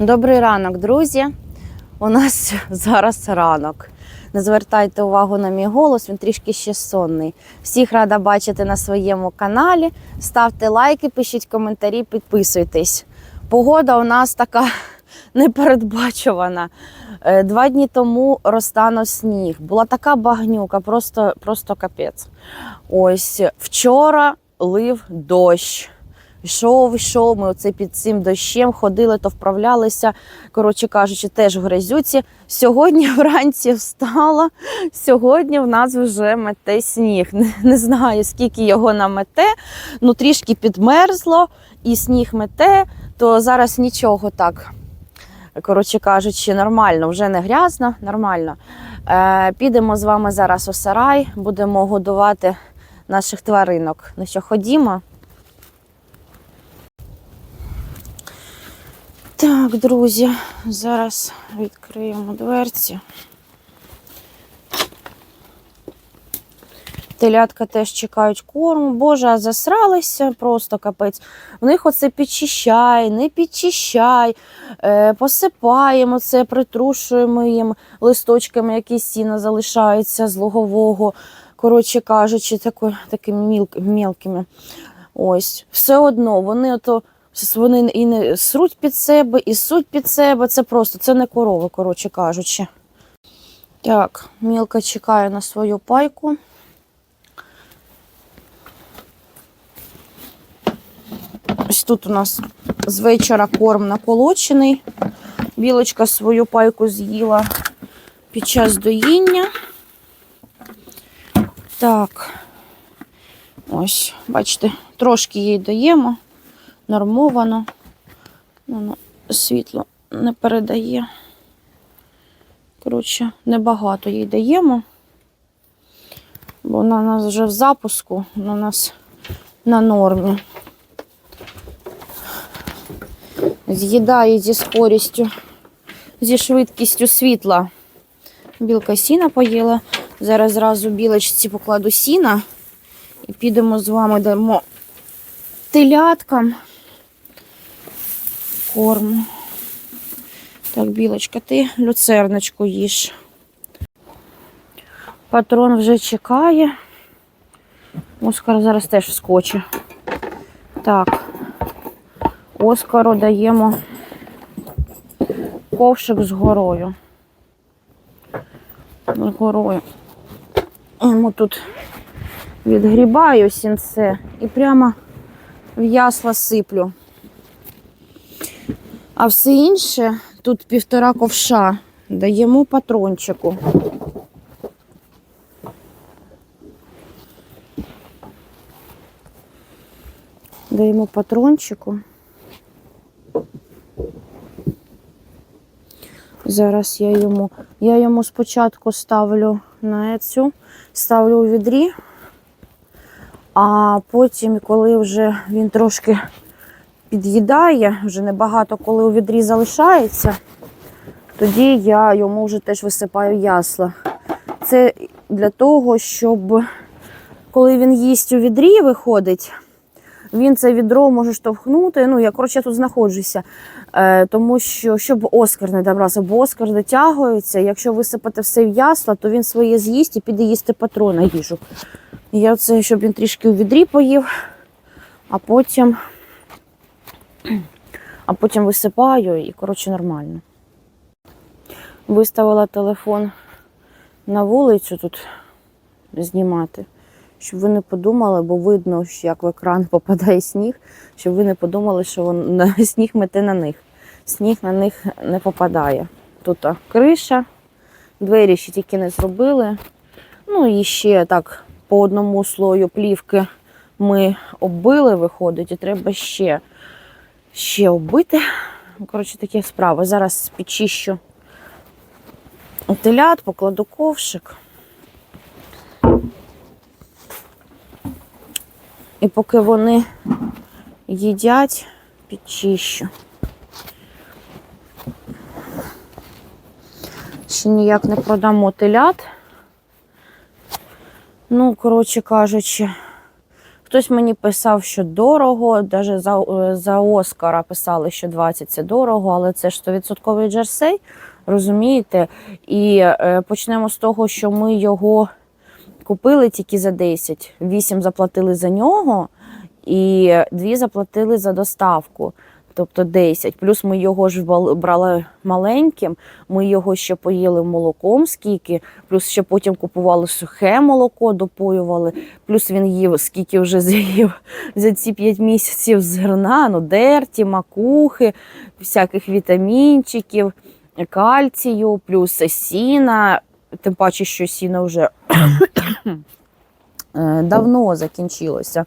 Добрий ранок, друзі. У нас зараз ранок. Не звертайте увагу на мій голос, він трішки ще сонний. Всіх рада бачити на своєму каналі. Ставте лайки, пишіть коментарі, підписуйтесь. Погода у нас така непередбачувана. Е, Два дні тому розтанув сніг. Була така багнюка, просто, просто капець. Ось вчора лив дощ. Йшов, йшов, ми оце під цим дощем ходили, то вправлялися. Коротше кажучи, теж в грязюці. Сьогодні вранці встала. Сьогодні в нас вже мете сніг. Не, не знаю, скільки його намете, ну трішки підмерзло, і сніг мете, то зараз нічого так. Коротше кажучи, нормально, вже не грязно, нормально. Е, підемо з вами зараз у сарай, будемо годувати наших тваринок. Ну що, ходімо. Так, друзі, зараз відкриємо дверці. Телятка теж чекають корму. Боже, а засралися просто капець. В них оце підчищай, не підчищай, е, посипаємо це, притрушуємо їм листочками, які сіна залишаються з лугового. Коротше кажучи, такими мілкими. Ось, все одно вони ото. Вони і не сруть під себе, і суть під себе. Це просто це не корови, коротше кажучи. Так, мілка чекає на свою пайку. Ось тут у нас з вечора корм наколочений. Білочка свою пайку з'їла під час доїння. Так, ось, бачите, трошки їй даємо нормовано. Воно світло не передає. Коротше, небагато їй даємо, бо вона у нас вже в запуску, вона у нас на нормі. З'їдає зі скорістю, зі швидкістю світла. Білка сіна поїла. Зараз зразу білочці покладу сіна і підемо з вами дамо теляткам корму. Так, білочка, ти люцерночку їж. Патрон вже чекає. Оскар зараз теж вскоче. Так, Оскару даємо ковшик з горою. З горою. Йому тут відгрібаю сінце і прямо в ясла сиплю. А все інше тут півтора ковша даємо патрончику. Даємо патрончику. Зараз я йому, я йому спочатку ставлю на цю, ставлю у відрі, а потім, коли вже він трошки під'їдає, вже небагато коли у відрі залишається, тоді я йому вже теж висипаю ясла. Це для того, щоб коли він їсть у відрі, виходить, він це відро може штовхнути. Ну, я коротше тут знаходжуся, е, тому що щоб Оскар не добрався, бо Оскар дотягується. Якщо висипати все в ясла, то він своє з'їсть і піде їсти патрона їжу. Я це, щоб він трішки у відрі поїв, а потім а потім висипаю і, коротше, нормально. Виставила телефон на вулицю тут знімати, щоб ви не подумали, бо видно, як в екран попадає сніг, щоб ви не подумали, що вон, сніг мете на них. Сніг на них не попадає. Тут а, криша, двері ще тільки не зробили. Ну і ще так по одному слою плівки ми оббили, виходить, і треба ще ще оббити. Коротше, такі справи. Зараз підчищу телят, покладу ковшик. І поки вони їдять, підчищу. Ще ніяк не продамо телят. Ну, коротше кажучи, Хтось мені писав, що дорого, навіть за, е, за Оскара писали, що 20 це дорого, але це ж 100% джерсей, розумієте? І е, почнемо з того, що ми його купили тільки за 10. 8 заплатили за нього, і 2 заплатили за доставку. Тобто 10. Плюс ми його ж брали маленьким, ми його ще поїли молоком скільки, плюс ще потім купували сухе молоко, допоювали, плюс він їв, скільки вже з'їв за ці 5 місяців зерна, ну, дерті, макухи, всяких вітамінчиків, кальцію, плюс сіна, тим паче, що сіно вже е, давно закінчилося,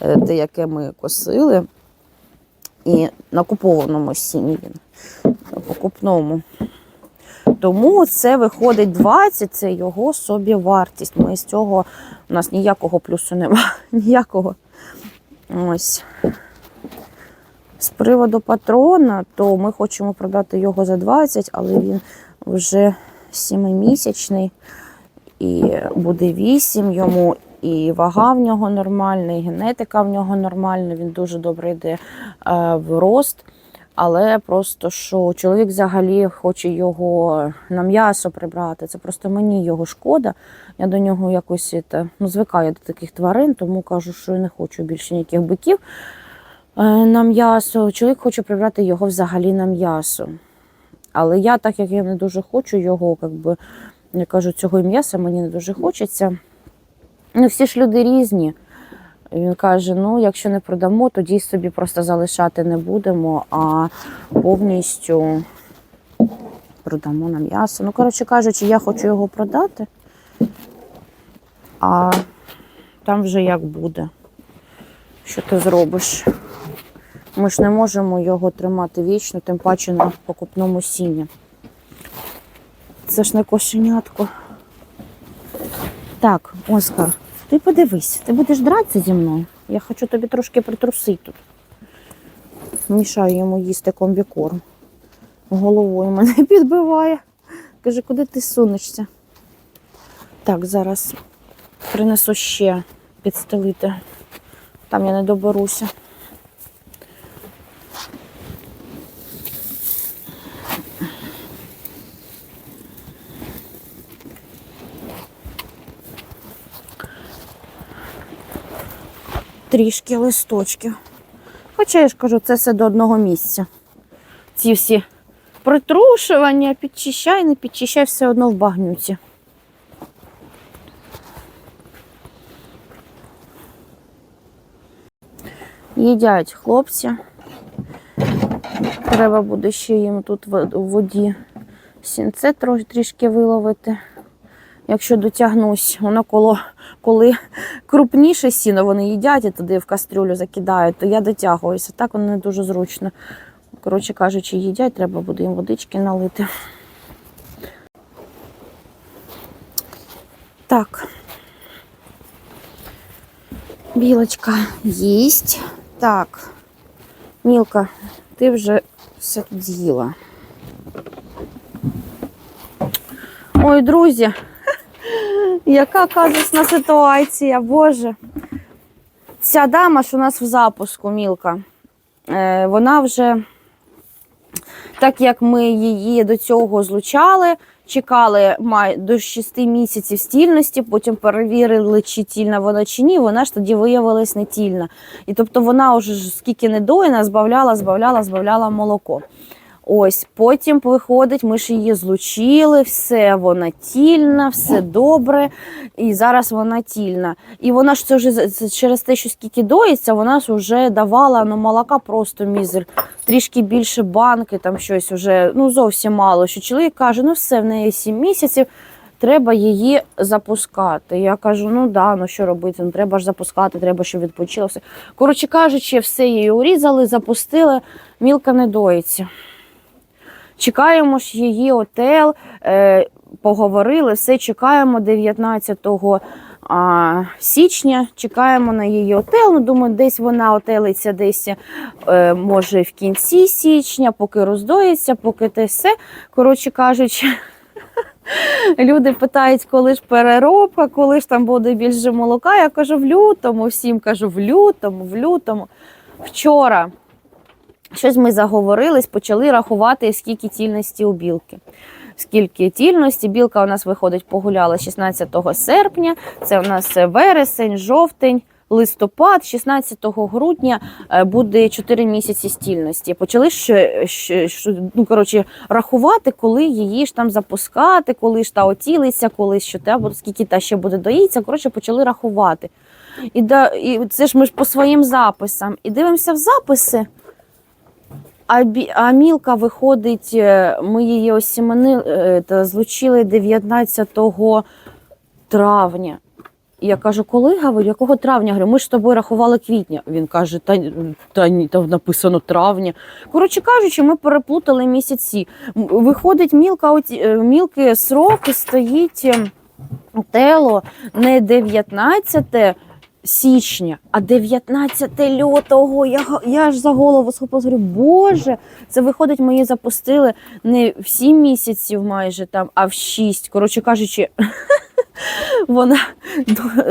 е, те, яке ми косили. І на купованому сіні він, на покупному. Тому це виходить 20, це його собі вартість. Ми з цього у нас ніякого плюсу немає. Ніякого. Ось. З приводу патрона, то ми хочемо продати його за 20, але він вже 7-місячний і буде 8 йому, і вага в нього нормальна, і генетика в нього нормальна, він дуже добре йде е, в рост. Але просто що чоловік взагалі хоче його на м'ясо прибрати. Це просто мені його шкода. Я до нього якось це, ну, звикаю до таких тварин, тому кажу, що я не хочу більше ніяких биків е, на м'ясо. Чоловік хоче прибрати його взагалі на м'ясо. Але я, так як я не дуже хочу його, як би, я кажу, цього м'яса мені не дуже хочеться. Ну, всі ж люди різні. Він каже: ну, якщо не продамо, тоді собі просто залишати не будемо, а повністю продамо на м'ясо. Ну, коротше кажучи, я хочу його продати, а там вже як буде. Що ти зробиш? Ми ж не можемо його тримати вічно, тим паче на покупному сіні. Це ж не кошенятко. Так, Оскар, ти подивись, ти будеш дратися зі мною. Я хочу тобі трошки притрусити тут. Мішаю йому їсти комбікорм. Головою мене підбиває. Каже, куди ти сунешся? Так, зараз принесу ще підстелити. Там я не доберуся. Трішки листочків. Хоча я ж кажу, це все до одного місця. Ці всі притрушування, підчищай, не підчищай, все одно в багнюці. Їдять хлопці. Треба буде ще їм тут в воді сінце трішки виловити. Якщо дотягнусь, воно коло, коли крупніше сіно вони їдять і туди в кастрюлю закидають, то я дотягуюся. Так воно не дуже зручно. Коротше кажучи, їдять, треба буде їм водички налити. Так. Білочка їсть. Так. Мілка, ти вже все тут з'їла. Ой, друзі, яка казусна ситуація, Боже. Ця дама ж у нас в запуску, Мілка. Е, вона вже, так як ми її до цього злучали, чекали до 6 місяців стільності, потім перевірили, чи тільна вона чи ні, вона ж тоді виявилась не тільна. І тобто вона вже скільки не доїна, збавляла, збавляла, збавляла молоко. Ось, потім виходить, ми ж її злучили, все вона тільна, все добре, і зараз вона тільна. І вона ж це вже через те, що скільки доїться, вона ж вже давала ну, молока просто мізер, трішки більше банки, там щось вже ну зовсім мало. Що чоловік каже, ну все, в неї 7 місяців. Треба її запускати. Я кажу, ну да, ну що робити? Ну треба ж запускати, треба, щоб все. Коротше кажучи, все її урізали, запустили, мілка не доїться. Чекаємо ж її отел, е, поговорили, все чекаємо 19 а, січня. Чекаємо на її отел. Ну, думаю, десь вона отелиться десь е, може в кінці січня, поки роздоїться, поки те все. Коротше кажучи, Люди питають, коли ж переробка, коли ж там буде більше молока. Я кажу, в лютому, всім кажу, в лютому, в лютому. Вчора щось ми заговорились, почали рахувати, скільки тільності у білки. Скільки тільності, білка у нас виходить, погуляла 16 серпня, це у нас вересень, жовтень, листопад, 16 грудня е, буде 4 місяці стільності. Почали ще, ще, ну, коротше, рахувати, коли її ж там запускати, коли ж та отілиться, коли що або скільки та ще буде доїться. Коротше, почали рахувати. І, да, і це ж ми ж по своїм записам. І дивимося в записи. А, а мілка виходить, е, ми її осіменили та злучили 19 травня. Я кажу, коли говорю, якого травня? Говорю, ми ж з тобою рахували квітня. Він каже, та, та ні, там написано травня. Коротше кажучи, ми переплутали місяці. Виходить, мілка, оці- е, мілки срок стоїть ем, тело не 19 січня, а 19 лютого. Я, я ж за голову говорю, боже, це виходить, ми її запустили не в 7 місяців майже там, а в 6. Коротше кажучи, вона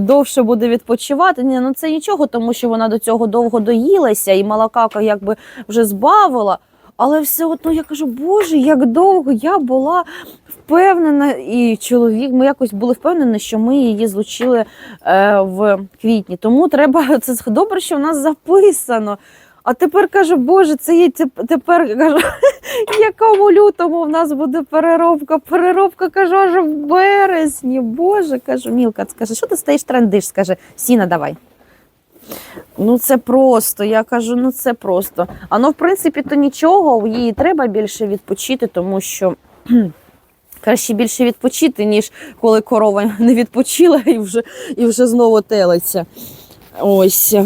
довше буде відпочивати. Ні, ну це нічого, тому що вона до цього довго доїлася і молока якби вже збавила. Але все одно я кажу, боже, як довго я була впевнена, і чоловік, ми якось були впевнені, що ми її злучили е, в квітні. Тому треба це добре, що в нас записано. А тепер кажу, боже, це є теп- тепер кажу, якому лютому в нас буде переробка? Переробка кажу, аж в березні. Боже, кажу, Мілка, скаже, що ти стоїш трендиш? Скаже, сіна давай. Ну це просто. Я кажу, ну це просто. А ну, в принципі, то нічого, їй треба більше відпочити, тому що краще більше відпочити, ніж коли корова не відпочила і вже, і вже знову телиться. Ось.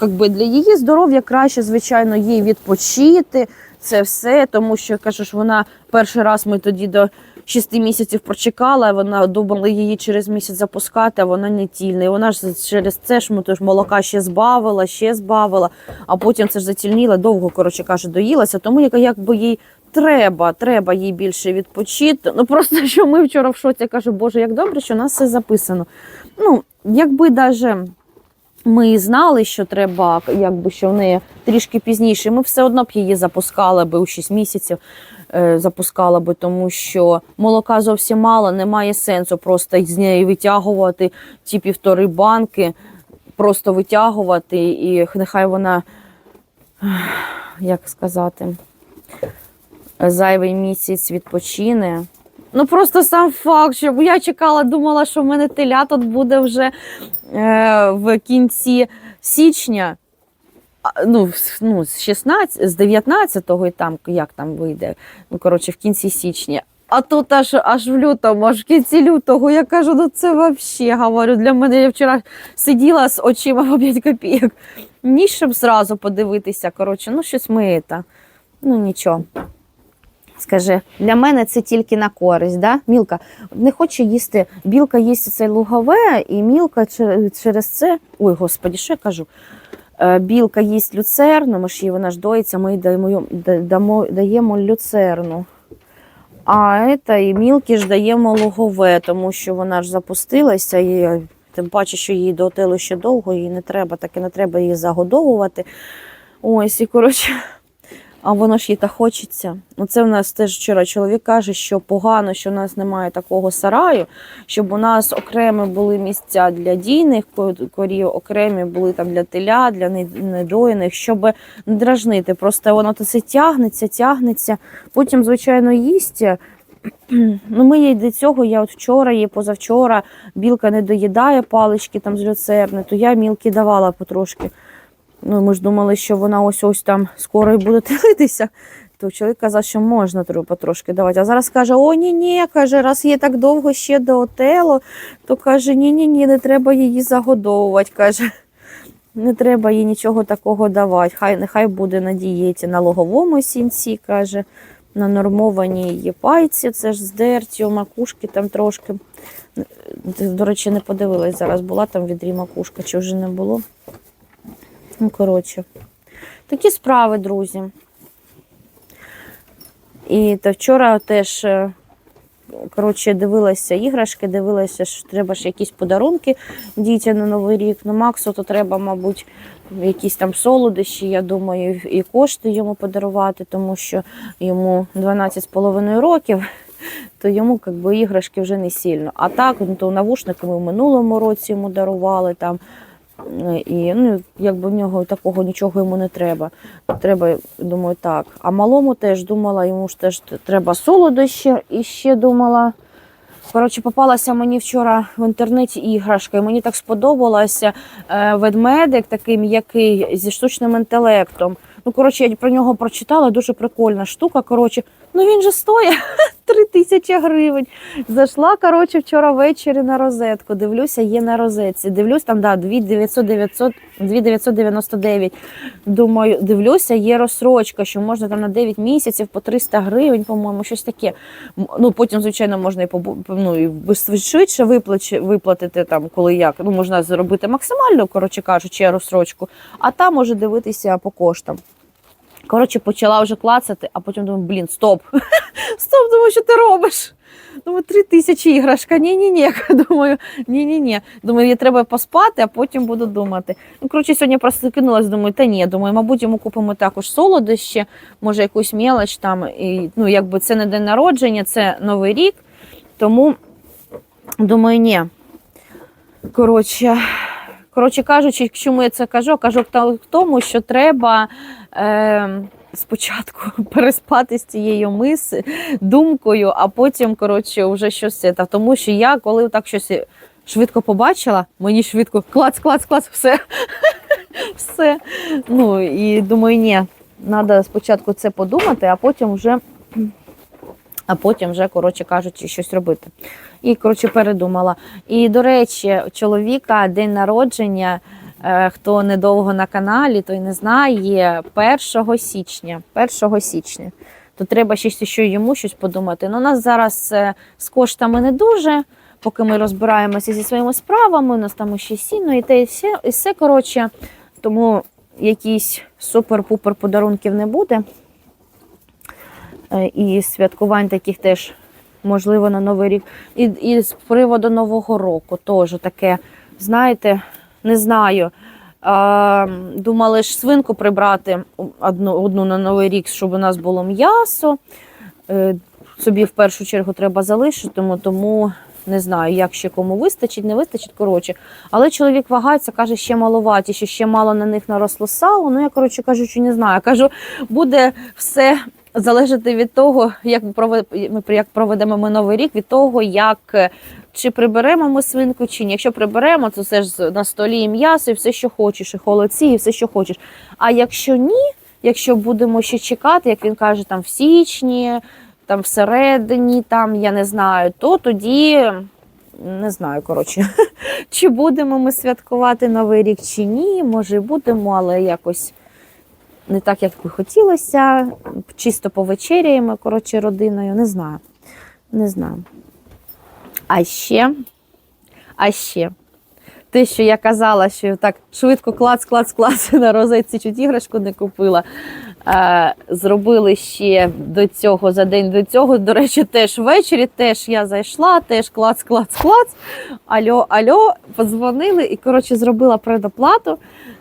Якби для її здоров'я краще, звичайно, їй відпочити. Це все, тому що кажу вона перший раз ми тоді до 6 місяців прочекала, вона думала її через місяць запускати, а вона не тільна. І вона ж через це ж молока ще збавила, ще збавила, а потім це ж затільніла, довго, коротше каже, доїлася. Тому яка- якби їй треба, треба їй більше відпочити. Ну просто що ми вчора в шоці кажу, боже, як добре, що у нас все записано. Ну, якби даже ми знали, що треба, якби що в неї трішки пізніше. Ми все одно б її запускали би у 6 місяців. е, Запускала би, тому що молока зовсім мало, немає сенсу просто з неї витягувати ті півтори банки, просто витягувати, і нехай вона, як сказати, зайвий місяць відпочине. Ну просто сам факт, що я чекала, думала, що в мене теля тут буде вже е, в кінці січня. Ну, ну, з 16, з 19-го і там, як там вийде, ну, коротше, в кінці січня. А тут аж, аж в лютому, аж в кінці лютого. Я кажу, ну це взагалі, говорю, для мене я вчора сиділа з очима по 5 копійок. Ні, щоб зразу подивитися. Коротше, ну щось ми та. Ну нічого. Скажи, для мене це тільки на користь, да? Мілка не хоче їсти. Білка їсть це лугове, і мілка через це. Ой, господі, що я кажу? Е, Білка їсть люцерну, ми ж її вона ж доїться, ми їй даємо, да- даємо люцерну. А це і мілки ж даємо лугове, тому що вона ж запустилася, і е, тим паче, що їй до ще довго, їй не треба, так і не треба її загодовувати. Ось, і коротше, а воно ж їй та хочеться. Ну, це в нас теж вчора чоловік каже, що погано, що в нас немає такого сараю, щоб у нас окремі були місця для дійних корів, окремі були там для теля, для не- недоїних, щоб не дражнити. Просто воно то це тягнеться, тягнеться. Потім, звичайно, їсть. Ну, ми їй до цього, я от вчора, і позавчора білка не доїдає палички там з люцерни, то я мілки давала потрошки. Ну, ми ж думали, що вона ось ось там скоро і буде телитися. То чоловік казав, що можна потрошки давати. А зараз каже: о, ні, ні, каже, раз є так довго ще до отелу, то каже, ні, ні, ні, не треба її загодовувати. каже. Не треба їй нічого такого давати. Хай нехай буде на дієті на логовому сінці, каже, на нормованій її пайці, це ж здерті, макушки там трошки. До речі, не подивилась зараз, була там відрі макушка, чи вже не було. Ну, коротше, такі справи, друзі. І та вчора теж е, коротше, дивилася іграшки, дивилася, що треба ж якісь подарунки дітям на Новий рік. Ну, Максу то треба, мабуть, якісь там солодощі, я думаю, і кошти йому подарувати, тому що йому 12,5 років, то йому как би, іграшки вже не сильно. А так, ну, то навушники ми в минулому році йому дарували там. І ну, якби в нього такого нічого йому не треба. Треба, думаю, так. А малому теж думала, йому ж теж треба солодощі. І ще думала. Коротше, попалася мені вчора в інтернеті іграшка, і мені так сподобалося е, ведмедик такий м'який зі штучним інтелектом. Ну, коротше, я про нього прочитала, дуже прикольна штука. Коротше, ну він же стоїть 3 тисячі гривень. Зайшла, коротше, вчора ввечері на розетку. Дивлюся, є на розетці. Дивлюсь, там да, 2900, 900, 2999. Думаю, дивлюся, є розсрочка, що можна там на 9 місяців по 300 гривень, по-моєму, щось таке. Ну, потім, звичайно, можна і ну, і швидше виплатити, там, коли як. Ну, можна зробити максимальну, коротше кажучи, розсрочку, а там може дивитися по коштам. Коротше, почала вже клацати, а потім думаю, блін, стоп. Стоп, думаю, що ти робиш? Думаю, три тисячі іграшка. Ні-ні-ні. Думаю, ні-ні-ні. Думаю, їй треба поспати, а потім буду думати. Ну, коротше, сьогодні просто кинулась, думаю, та ні, думаю, мабуть, йому купимо також солодощі, може, якусь мелоч там. І, ну, якби це не день народження, це Новий рік. Тому думаю, ні. Коротше, коротше кажучи, чому я це кажу? Кажу к тому, що треба. Е, Спочатку переспати з цією миси думкою, а потім, коротше, вже щось це. Тому що я, коли так щось швидко побачила, мені швидко клац, клац, клац, все. все. Ну і думаю, ні, треба спочатку це подумати, а потім вже, а потім вже, коротше кажучи, щось робити. І, коротше, передумала. І, до речі, чоловіка день народження. Е, Хто недовго на каналі, той не знає 1 січня. 1 січня. То треба ще ще йому щось подумати. Ну, у нас зараз е, з коштами не дуже, поки ми розбираємося зі своїми справами, у нас там ще сіно і те, і все, і все коротше. Тому якісь супер-пупер подарунків не буде. Е, І святкувань таких теж, можливо, на Новий рік. І, і з приводу Нового року теж таке, знаєте, не знаю. А, думали ж свинку прибрати одну, одну на Новий рік, щоб у нас було м'ясо. Е, Собі в першу чергу треба залишити, тому, тому не знаю, як ще кому вистачить, не вистачить. Коротше. Але чоловік вагається, каже, ще маловаті, що ще мало на них наросло сало. Ну, я, коротше кажучи, не знаю. Кажу, буде все залежати від того, як ми як проведемо ми новий рік, від того, як е, чи приберемо ми свинку, чи ні. Якщо приберемо, то все ж на столі і м'ясо, і все, що хочеш, і холодці, і все, що хочеш. А якщо ні, якщо будемо ще чекати, як він каже, там в січні, там всередині, там я не знаю, то тоді не знаю, коротше, чи будемо ми святкувати Новий рік, чи ні. Може, будемо, але якось не так, як би хотілося. Чисто повечеряємо, коротше, родиною. Не знаю. Не знаю. А ще, а ще. Те, що я казала, що так швидко клац, клац, клац на розетці чуть іграшку не купила. Е, зробили ще до цього за день до цього. До речі, теж ввечері теж я зайшла, теж клац, клац, клац. Альо, альо, подзвонили і коротше зробила предоплату.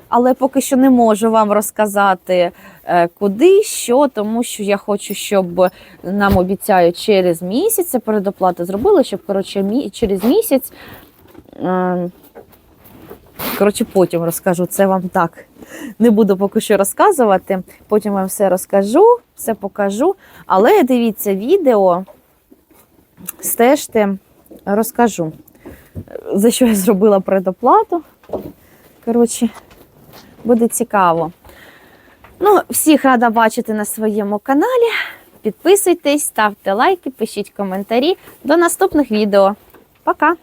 Але поки що не можу вам розказати, е, куди, що, тому що я хочу, щоб нам обіцяють через місяць це передоплату зробили, щоб коротше, мі- через місяць. е, Коротше, потім розкажу це вам так. Не буду поки що розказувати. Потім вам все розкажу, все покажу. Але дивіться відео, стежте, розкажу, за що я зробила предоплату. Коротше, буде цікаво. Ну, всіх рада бачити на своєму каналі. Підписуйтесь, ставте лайки, пишіть коментарі. До наступних відео. Пока!